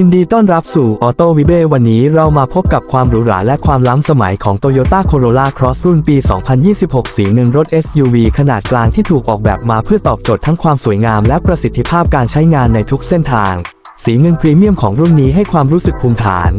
ยินดีต้อนรับสู่ออโต้วิเบวันนี้เรามาพบกับความหรูหราและความล้ำสมัยของ Toyota Corolla Cross รุ่นปี 2026 สีเงินรถ SUV ขนาดกลางที่ถูกออกแบบมาเพื่อตอบโจทย์ทั้งความสวยงามและประสิทธิภาพการใช้งานในทุกเส้นทาง สีเงินพรีเมียมของรุ่นนี้ให้ความรู้สึกภูมิฐาน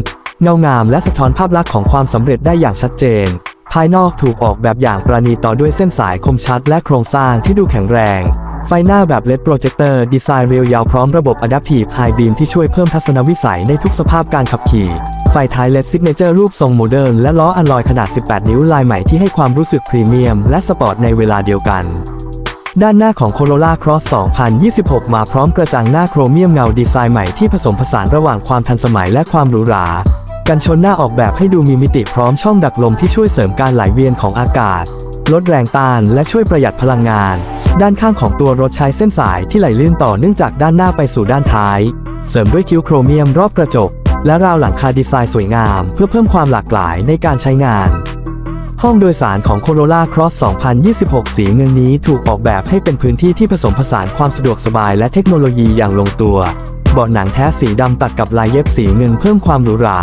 เงางามและสะท้อนภาพลักษณ์ของความสำเร็จได้อย่างชัดเจน ภายนอกถูกออกแบบอย่างประณีตต่อด้วยเส้นสายคมชัด และโครงสร้างที่ดูแข็งแรง ไฟหน้าแบบ LED Projector ดีไซน์เรียวยาวพร้อมระบบ Adaptive High Beam ที่ช่วยเพิ่มทัศนวิสัยในทุกสภาพการขับขี่ ไฟท้าย LED Signature รูปทรงโมเดิร์นและล้ออัลลอยขนาด 18 นิ้วลายใหม่ที่ให้ความรู้สึกพรีเมียมและสปอร์ตในเวลาเดียวกัน ด้านหน้าของ Corolla Cross 2026 มาพร้อมกระจังหน้าโครเมียมเงาดีไซน์ใหม่ที่ผสมผสานระหว่างความทันสมัยและความหรูหรากันชนหน้าออกแบบให้ดูมีมิติพร้อมช่องดักลมที่ช่วยเสริมการไหลเวียนของอากาศ ลดแรงต้านและช่วยประหยัดพลังงาน ด้านข้างของตัวรถใช้เส้นสายที่ไหลลื่นต่อเนื่องจากด้านหน้าไปสู่ด้านท้าย เสริมด้วยคิ้วโครเมียมรอบกระจก และราวหลังคาดีไซน์สวยงาม เพื่อเพิ่มความหลากหลายในการใช้งาน ห้องโดยสารของ Corolla Cross 2026 สีเงินนี้ถูกออกแบบให้เป็นพื้นที่ที่ผสมผสานความสะดวกสบายและเทคโนโลยีอย่างลงตัวเบาะหนังแท้สีดำตัดกับลายเย็บสีเงินเพิ่มความหรูหรา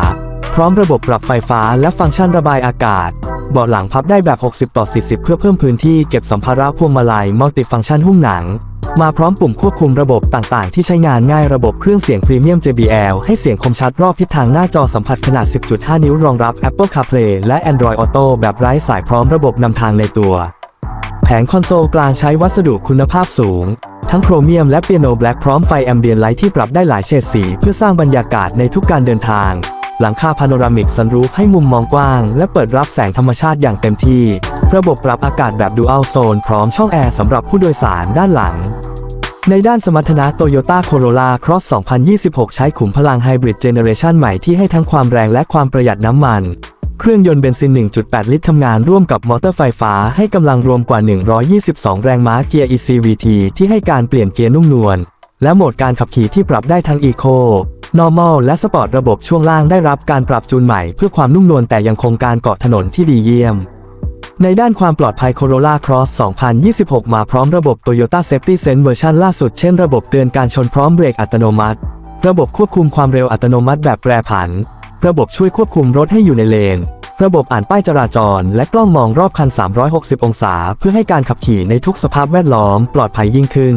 พร้อมระบบปรับไฟฟ้าและฟังก์ชันระบายอากาศ เบาะหลังพับได้แบบ 60 ต่อ 40 เพื่อเพิ่มพื้นที่เก็บสัมภาระพวงมาลัยมัลติฟังก์ชันหุ้มหนัง มาพร้อมปุ่มควบคุมระบบต่างๆ ที่ใช้งานง่ายระบบเครื่องเสียงพรีเมียม JBL ให้เสียงคมชัดรอบทิศทางหน้าจอสัมผัสขนาด 10.5 นิ้วรองรับ Apple CarPlay และ Android Auto แบบไร้สายพร้อมระบบนำทางในตัว แผงคอนโซลกลางใช้วัสดุคุณภาพสูง ทั้งโครเมียมและเปียโนแบล็กพร้อมไฟแอมเบียนไลท์ที่ปรับได้หลายเฉดสี เพื่อสร้างบรรยากาศในทุกการเดินทาง หลังคาพาโนรามิกซันรูฟให้มุมมองกว้าง และเปิดรับแสงธรรมชาติอย่างเต็มที่ ระบบปรับอากาศแบบดูอัลโซนพร้อมช่องแอร์สำหรับผู้โดยสารด้านหลัง ในด้านสมรรถนะ Toyota Corolla Cross 2026 ใช้ขุมพลังไฮบริดเจเนเรชันใหม่ที่ให้ทั้งความแรงและความประหยัดน้ำมันเครื่องยนต์เบนซิน 1.8 ลิตรทำงานร่วมกับมอเตอร์ไฟฟ้าให้กำลังรวมกว่า 122 แรงม้าเกียร์ ECVT ที่ให้การเปลี่ยนเกียร์นุ่มนวล และโหมดการขับขี่ที่ปรับได้ทั้ง Eco Normal และ Sport ระบบช่วงล่างได้รับการปรับจูนใหม่เพื่อความนุ่มนวลแต่ยังคงการเกาะถนนที่ดีเยี่ยม ในด้านความปลอดภัย Corolla Cross 2026 มาพร้อมระบบ Toyota Safety Sense เวอร์ชันล่าสุดเช่นระบบเตือนการชนพร้อมเบรกอัตโนมัติ ระบบควบคุมความเร็วอัตโนมัติแบบแปรผัน ระบบช่วยควบคุมรถให้อยู่ในเลน ระบบอ่านป้ายจราจร และกล้องมองรอบคัน 360 องศา เพื่อให้การขับขี่ในทุกสภาพแวดล้อมปลอดภัยยิ่งขึ้น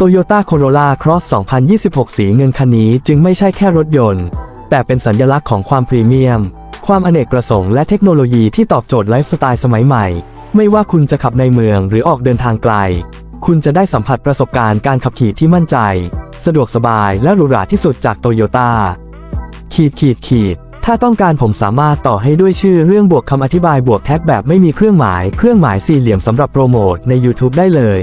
Toyota Corolla Cross 2026 สีเงินคันนี้จึงไม่ใช่แค่รถยนต์ แต่เป็นสัญลักษณ์ของความพรีเมียม ความอเนกประสงค์และเทคโนโลยีที่ตอบโจทย์ไลฟ์สไตล์สมัยใหม่ ไม่ว่าคุณจะขับในเมืองหรือออกเดินทางไกล คุณจะได้สัมผัสประสบการณ์การขับขี่ที่มั่นใจ สะดวกสบายและหรูหราที่สุดจากโตโยต้าขีดขีดขีดถ้าต้องการผมสามารถต่อให้ด้วยชื่อเรื่องบวกคำอธิบายบวกแท็กแบบไม่มีเครื่องหมาย เครื่องหมายสี่เหลี่ยมสำหรับโปรโมทใน YouTube ได้เลย